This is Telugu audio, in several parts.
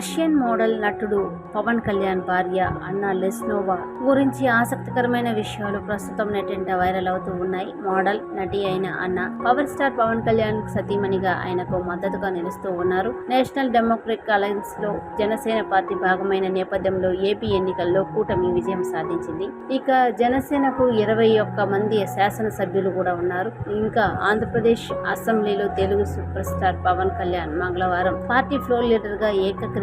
రష్యన్ మోడల్ నటుడు పవన్ కళ్యాణ్ భార్య అన్నా లెస్నోవా గురించి ఆసక్తికరమైన విషయాలు ప్రస్తుతం నెట్టింట వైరల్ అవుతూ ఉన్నాయి. మోడల్ నటి అయిన అన్న పవర్ స్టార్ పవన్ కళ్యాణ్ సతీమణిగా ఆయనకు మద్దతుగా నిలుస్తూ ఉన్నారు. నేషనల్ డెమోక్రటిక్ అలయన్స్లో జనసేన పార్టీ భాగమైన నేపథ్యంలో ఏపీ ఎన్నికల్లో కూటమి విజయం సాధించింది. ఇక జనసేనకు ఇరవై ఒక్క మంది శాసనసభ్యులు కూడా ఉన్నారు. ఇంకా ఆంధ్రప్రదేశ్ అసెంబ్లీలో తెలుగు సూపర్ స్టార్ పవన్ కళ్యాణ్ మంగళవారం పార్టీ ఫ్లోర్ లీడర్గా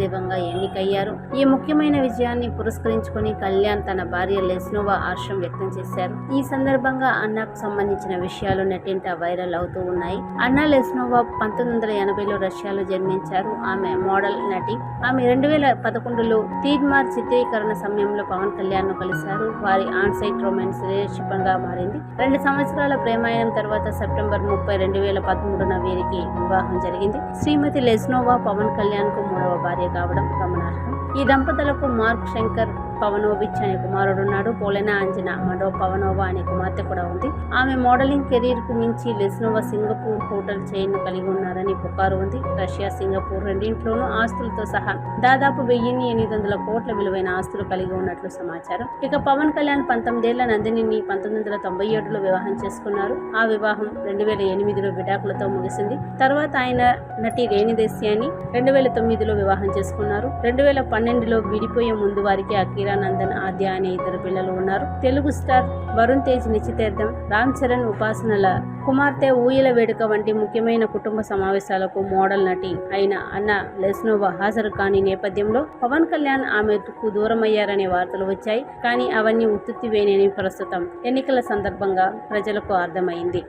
ఏకగ్రీవంగా ఎన్నికయ్యారు. ఈ ముఖ్యమైన విజయాన్ని పురస్కరించుకొని కళ్యాణ్ తన భార్య లెస్నోవా హర్షం వ్యక్తం చేశారు. ఈ సందర్భంగా అన్నకు సంబంధించిన విషయాలు నెట్టింట వైరల్ అవుతూ ఉన్నాయి. అన్నా లెస్నోవా పంతొమ్మిది వందల ఎనభైలో రష్యాలో జన్మించారు. ఆమె మోడల్ నటి. ఆమె రెండు వేల పదకొండులో తీర్మార్ చిత్రీకరణ సమయంలో పవన్ కళ్యాణ్ను కలిశారు. వారి ఆన్ సైట్ రొమాన్స్ రిలేషన్షిప్గా మారింది. రెండు సంవత్సరాల ప్రేమాయణం తర్వాత సెప్టెంబర్ ముప్పై రెండు వేల పదమూడున వీరికి వివాహం జరిగింది. శ్రీమతి లెస్నోవా పవన్ కళ్యాణ్కు మూడవ భార్య కావడం గమనార్హం. ఈ దంపతులకు మార్క్ శంకర్ పవనోవిచ్ అనే కుమారుడున్నాడు పోలెనా అంజనా మరో పవనోవా అనే కుమార్తె కూడా ఉంది. ఆమె మోడలింగ్ కెరీర్కు మించి లెస్నోవా సింగపూర్ హోటల్ చైన్ కలిగి ఉన్నారని పుకారు ఉంది. రష్యా సింగపూర్ రెండింట్లోనూ ఆస్తులతో సహా దాదాపు వెయ్యిన్ని ఎనిమిది వందల కోట్ల విలువైన ఆస్తులు కలిగి ఉన్నట్లు సమాచారం. ఇక పవన్ కళ్యాణ్ పంతొమ్మిదేళ్ళ నందినిని పంతొమ్మిది వందల తొంభై ఏడులో వివాహం చేసుకున్నారు. ఆ వివాహం రెండు వేల ఎనిమిదిలో విడాకులతో ముగిసింది. తర్వాత ఆయన నటి రేణిదేశ్యాన్ని రెండు వేల తొమ్మిదిలో వివాహం చేసుకున్నారు. రెండు వేల పన్నెండులో విడిపోయే ముందు వారికి అఖిల నందన్ ఆద్య అనే ఇద్దరు పిల్లలు ఉన్నారు. తెలుగు స్టార్ వరుణ్ తేజ్ నిశ్చితార్థం రామ్ చరణ్ ఉపాసనల కుమార్తె ఊయల వేడుక వంటి ముఖ్యమైన కుటుంబ సమావేశాలకు మోడల్ నటి అయిన అన్న లెస్నోవా హాజరు కాని నేపథ్యంలో పవన్ కళ్యాణ్ ఆమెకు దూరమయ్యారనే వార్తలు వచ్చాయి. కానీ అవన్నీ ఉత్తుత్తివేనని ప్రస్తుతం. ఎన్నికల సందర్భంగా ప్రజలకు అర్థమైంది.